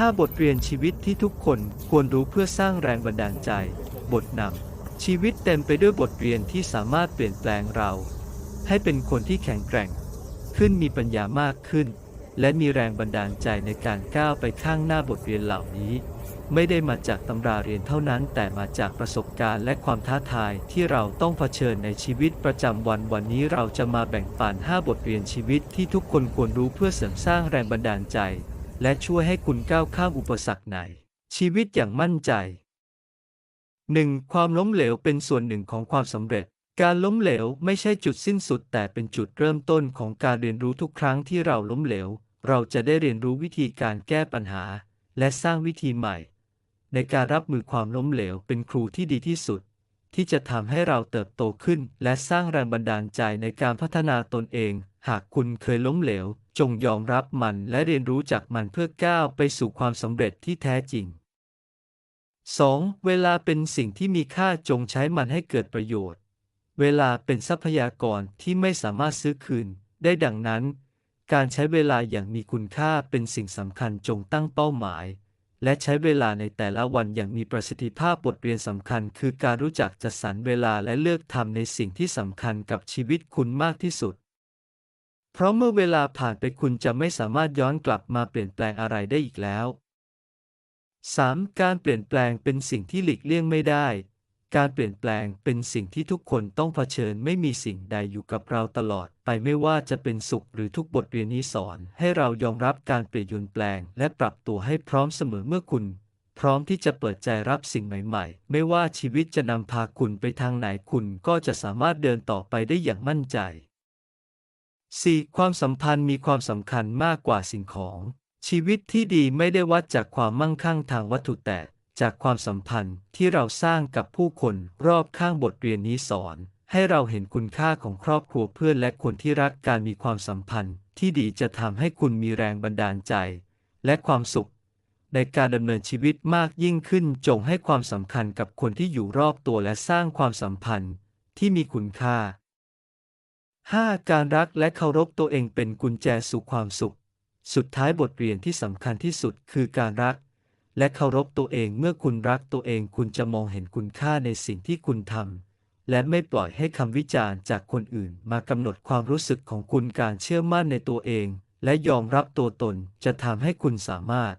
5 บทเรียนชีวิตที่ทุกคนควรรู้เพื่อสร้างแรงบันดาลใจ บทนำชีวิตเต็มไปด้วยบทเรียนที่สามารถเปลี่ยนแปลงเรา ให้เป็นคนที่แข็งแกร่ง ขึ้นมีปัญญามากขึ้น และมีแรงบันดาลใจในการก้าวไปข้างหน้าบทเรียนเหล่านี้ ไม่ได้มาจากตำราเรียนเท่านั้น แต่มาจากประสบการณ์และความท้าทายที่เราต้องเผชิญในชีวิตประจำวันวันนี้เราจะมาแบ่งปัน 5 บทเรียนชีวิตที่ทุกคนควรรู้เพื่อเสริมสร้างแรงบันดาลใจ และช่วยให้คุณก้าวข้ามอุปสรรคในชีวิตอย่างมั่นใจ 1. ความล้มเหลวเป็นส่วนหนึ่งของความสำเร็จ การล้มเหลวไม่ใช่จุดสิ้นสุด แต่เป็นจุดเริ่มต้นของการเรียนรู้ทุกครั้งที่เราล้มเหลว เราจะได้เรียนรู้วิธีการแก้ปัญหา และสร้างวิธีใหม่ ในการรับมือความล้มเหลวเป็นครูที่ดีที่สุด ที่จะทำให้เราเติบโตขึ้น และสร้างแรงบันดาลใจในการพัฒนาตนเอง หากคุณเคยล้มเหลว จงยอมรับมันและเรียนรู้จากมันเพื่อก้าวไปสู่ความสำเร็จที่แท้จริง 2. เวลาเป็นสิ่งที่มีค่าจงใช้มันให้เกิดประโยชน์ เวลาเป็นทรัพยากรที่ไม่สามารถซื้อคืน ได้ดังนั้น การใช้เวลาอย่างมีคุณค่าเป็นสิ่งสำคัญจงตั้งเป้าหมาย และใช้เวลาในแต่ละวันอย่างมีประสิทธิภาพบทเรียนสำคัญ คือการรู้จักจัดสรรเวลาและเลือกทำในสิ่งที่สำคัญกับชีวิตคุณมากที่สุด เพราะเมื่อเวลาผ่านไปคุณจะไม่สามารถย้อนกลับมาเปลี่ยนแปลงอะไรได้อีกแล้ว 3. การเปลี่ยนแปลงเป็นสิ่งที่หลีกเลี่ยงไม่ได้ การเปลี่ยนแปลงเป็นสิ่งที่ทุกคนต้องเผชิญไม่มีสิ่งใดอยู่กับเราตลอด ไปไม่ว่าจะเป็นสุขหรือทุกบทเรียนนี้สอน ให้เรายอมรับการเปลี่ยนแปลง และปรับตัวให้พร้อมเสมอเมื่อคุณ พร้อมที่จะเปิดใจรับสิ่งใหม่ ๆ ไม่ว่าชีวิตจะนำพาคุณไปทางไหนคุณก็จะสามารถเดินต่อไปได้อย่างมั่นใจ 4. ความสัมพันธ์มีความสำคัญมากกว่าสิ่งของ ชีวิตที่ดีไม่ได้วัดจากความมั่งคั่งทางวัตถุแต่ จากความสัมพันธ์ที่เราสร้างกับผู้คนรอบข้างบทเรียนนี้สอน ให้เราเห็นคุณค่าของครอบครัวเพื่อนและคนที่รักการมีความสัมพันธ์ ที่ดีจะทำให้คุณมีแรงบันดาลใจ และความสุข ในการดำเนินชีวิตมากยิ่งขึ้นจงให้ความสำคัญกับคนที่อยู่รอบตัวและสร้างความสัมพันธ์ ที่มีคุณค่า 5. การรักและเคารพตัวเองเป็นกุญแจสู่ความสุข สุดท้ายบทเรียนที่สำคัญที่สุดคือการรัก และเคารพตัวเองเมื่อคุณรักตัวเองคุณจะมองเห็นคุณค่าในสิ่งที่คุณทำและไม่ปล่อยให้คำวิจารณ์จากคนอื่นมากำหนดความรู้สึกของคุณการเชื่อมั่นในตัวเอง และยอมรับตัวตนจะทำให้คุณสามารถ